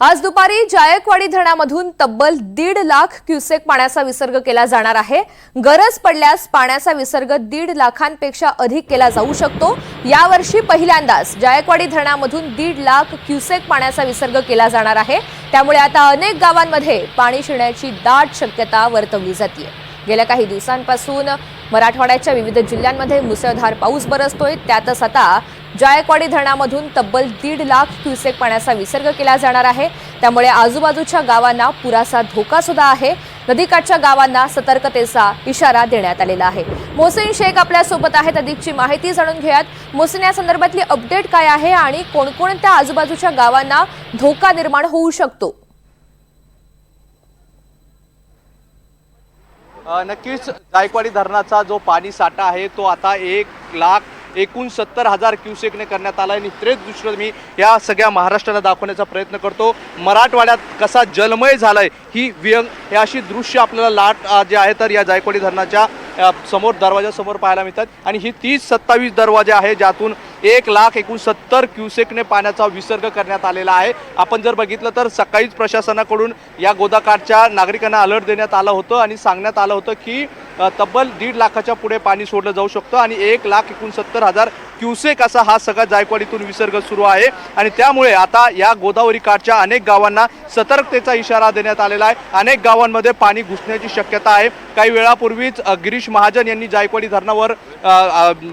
आज दुपारी जायकवाडी धरणामधून तब्बल दीड लाख क्युसेक पाण्याचा विसर्ग केला जाणार आहे. गरज पडल्यास पाण्याचा विसर्ग दीड लाखांपेक्षा अधिक केला जाऊ शकतो. यावर्षी पहिल्यांदाच जायकवाडी धरणामधून दीड लाख क्युसेक पाण्याचा विसर्ग केला जाणार आहे. त्यामुळे आता अनेक गावांमध्ये पाणी शिरण्याची दाट शक्यता वर्तवली जाते गेल्या काही दिवसांपासून मराठवाड्याच्या विविध जिल्ह्यांमध्ये मुसळधार पाऊस बरसतोय. त्यातच आता जायकवाडी धरणामधून तब्बल दीड लाख क्युसेक पाण्याचा विसर्ग केला जाणार आहे. त्यामुळे आजूबाजूच्या गावांना पुराचा धोका सुद्धा आहे. नदीकाठच्या गावांना सतर्कतेचा इशारा देण्यात आलेला आहे. मोहसिन शेख आपल्यासोबत आहेत. अधिकची माहिती जाणून घेऊयात. मोहसिन या संदर्भातली अपडेट काय आहे आणि कोणकोणत्या आजूबाजूच्या गावांना धोका निर्माण होऊ शकतो? नक्कीच जायकवाडी धरणाचा जो पाणी साठा आहे तो आता एक लाख एकोणसत्तर हजार क्युसेकने करण्यात आला आणि तेच दृश्य मी या सगळ्या महाराष्ट्राला दाखवण्याचा प्रयत्न करतो. मराठवाड्यात कसा जलमय झालाय ही व्यंग हे अशी दृश्य आपल्याला लाट जे आहे तर या जायकवाडी धरणाच्या समोर दरवाजासमोर पाहायला मिळतात. आणि ही तीस सत्तावीस दरवाजे आहे ज्यातून एक लाख एकोणसत्तर क्युसेकने पाण्याचा विसर्ग करण्यात आलेला आहे. आपण जर बघितलं तर सकाळीच प्रशासनाकडून या गोदाकाठच्या नागरिकांना अलर्ट देण्यात आलं होतं आणि सांगण्यात आलं होतं की तब्बल दीड लाखाच्या पुढे पाणी सोडलं जाऊ शकतं आणि एक लाख एकोणसत्तर हजार क्युसेक असा हा सगळा जायकवाडीतून विसर्ग सुरू आहे. आणि त्यामुळे आता या गोदावरी काठच्या अनेक गावांना सतर्कतेचा इशारा देण्यात आलेला आहे. अनेक गावांमध्ये पाणी घुसण्याची शक्यता आहे. काही वेळापूर्वीच गिरीश महाजन यांनी जायकवाडी धरणावर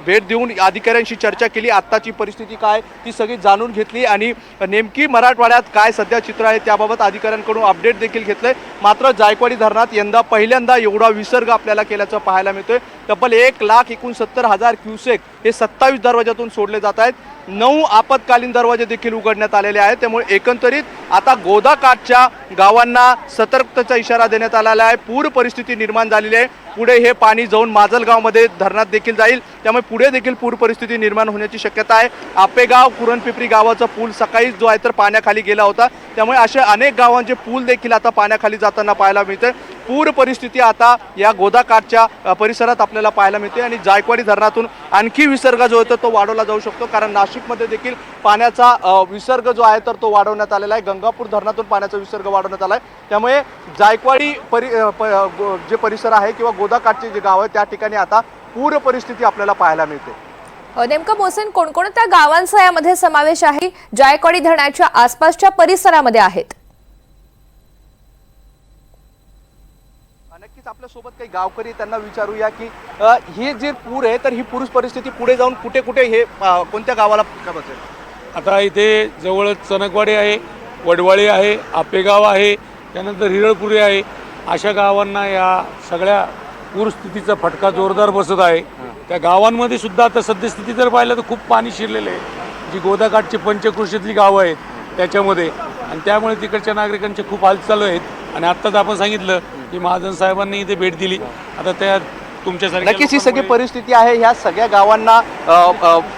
भेट देऊन अधिकाऱ्यांशी चर्चा केली. आत्ताची परिस्थिती काय ती सगळी जाणून घेतली आणि नेमकी मराठवाड्यात काय सध्या चित्र आहे त्याबाबत अधिकाऱ्यांकडून अपडेट देखील घेतलंय. मात्र जायकवाडी धरणात यंदा पहिल्यांदा एवढा विसर्ग आपल्याला केल्याचं पाहायला मिळतोय. तब्बल एक लाख एकोणसत्तर हजार क्युसेक हे सत्तावीस दरवाजातून सोडले जात आहेत. नऊ आपत्कालीन दरवाजे देखील उघडण्यात आलेले आहेत. त्यामुळे एकंदरीत आता गोदाकाठच्या गावांना सतर्कतेचा इशारा देण्यात आलेला आहे. पूर परिस्थिती निर्माण झालेली आहे. पुढे हे पाणी जाऊन माजलगावमध्ये धरणात देखील जाईल. त्यामुळे पुढे देखील पूर परिस्थिती निर्माण होण्याची शक्यता आहे. आपेगाव कुरणपिपरी गावाचा पूल सकाळीच जो आहे तर पाण्याखाली गेला होता. त्यामुळे असे अनेक गावांचे पूल देखील आता पाण्याखाली जाताना पाहायला मिळते पूर परिस्थिती आता या गोदाकाठच्या परिसरात आपल्याला पाहायला मिळते आणि जायकवाडी धरणातून आणखी विसर्ग जो होतो तो वाढवला जाऊ शकतो. कारण नाशिकमध्ये देखील पाण्याचा विसर्ग जो आहे तर तो वाढवण्यात आलेला आहे. गंगापूर धरणातून पाण्याचा विसर्ग वाढवण्यात आला आहे त्यामुळे जायकवाडी परि प- जे परिसर आहे किंवा गोदाकाठचे जे गाव आहे त्या ठिकाणी आता पूर परिस्थिती आपल्याला पाहायला मिळते. नेमकं मोहसिन कोणकोणत्या गावांचा यामध्ये समावेश आहे? जायकवाडी धरणाच्या आसपासच्या परिसरामध्ये आहेत. नक्कीच आपल्यासोबत काही गावकरी त्यांना विचारूया की हे जे पूर आहे तर ही पूर परिस्थिती पुढे जाऊन कुठे कुठे हे कोणत्या गावाला बसेल? आता इथे जवळच चणकवाडी आहे वडवाळी आहे आपेगाव आहे त्यानंतर हिरळपुरी आहे. अशा गावांना या सगळ्या पूरस्थितीचा फटका जोरदार बसत आहे. त्या गावांमध्ये सुद्धा आता सद्यस्थिती जर पाहिलं तर खूप पाणी शिरलेलं आहे. जी गोदाकाठची पंचकृषीतली गावं आहेत त्याच्यामध्ये. आणि त्यामुळे तिकडच्या नागरिकांचे खूप हाल चालू आहेत. आणि आत्ताच आपण सांगितलं की महाजन साहेबांनी इथे भेट दिली. आता त्या नक्कीच ही सगळी परिस्थिती आहे. ह्या सगळ्या गावांना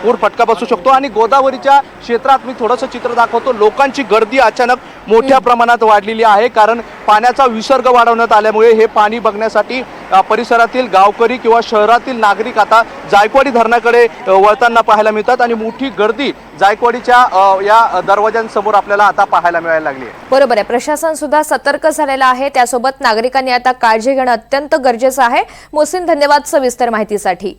पूर फटका बसू शकतो. आणि गोदावरीच्या क्षेत्रात मी थोडंसं चित्र दाखवतो. लोकांची गर्दी अचानक मोठ्या प्रमाणात वाढलेली आहे. कारण पाण्याचा विसर्ग वाढवण्यात आल्यामुळे हे पाणी बघण्यासाठी परिसरातील गावकरी किंवा शहरातील नागरिक आता जायकवाडी धरणाकडे वळताना पाहायला मिळतात आणि मोठी गर्दी जायकवाडीच्या या दरवाजांसमोर आपल्याला आता पाहायला मिळायला लागली आहे. बरोबर आहे. प्रशासन सुद्धा सतर्क झालेलं आहे. त्यासोबत नागरिकांनी आता काळजी घेणं अत्यंत गरजेचं आहे. मोसिन धन्यवाद सविस्तर माहितीसाठी.